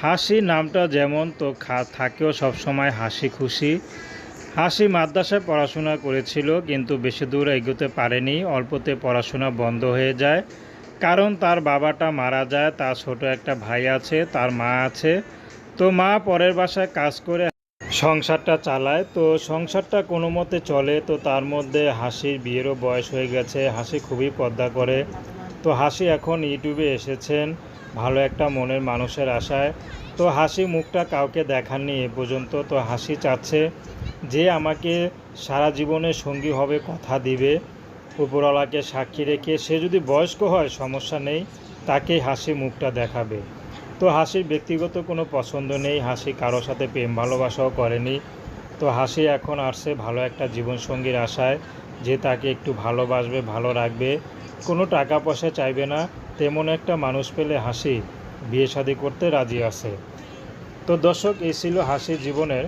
হাসি নামটা যেমন তো থাকেও সবসময় হাসি খুশি। হাসি মাদ্রাসায় পড়াশোনা করেছিল, কিন্তু বেশি দূর এগোতে পারেনি, অল্পতে পড়াশোনা বন্ধ হয়ে যায়। কারণ তার বাবাটা মারা যায়, তার ছোট একটা ভাই আছে, তার মা আছে। তো মা পরের বাসায় কাজ করে সংসারটা চালায়। তো সংসারটা কোনো মতে চলে, তো তার মধ্যে হাসির বিয়েরও বয়স হয়ে গেছে, হাসি খুবই পর্দা করে। তো হাসি এখন ইউটিউবে এসেছেন, ভালো একটা মনের মানুষের আশায়। তো হাসি মুখটা কাউকে দেখাননি এ পর্যন্ত, তো হাসি চাচ্ছে যে আমাকে সারা জীবনে সঙ্গী হবে, কথা দিবে, উপরওয়ালাকে সাক্ষী রেখে। সে যদি বয়স্ক হয়, সমস্যা নেই তাকে হাসি মুখটা দেখাবে। তো হাসির ব্যক্তিগত কোনো পছন্দ নেই, হাসি কারোর সাথে প্রেম ভালোবাসাও করেনি। তো হাসি এখন আসছে ভালো একটা জীবনসঙ্গীর আশায়, যে তাকে একটু ভালোবাসবে, ভালো রাখবে। কোনো টাকা পয়সা চাইবে না, তেমন একটা মানুষ পেলে হাসি, বিয়ে শাদি করতে রাজি আছে। তো দর্শক, এই ছিল হাসির জীবনের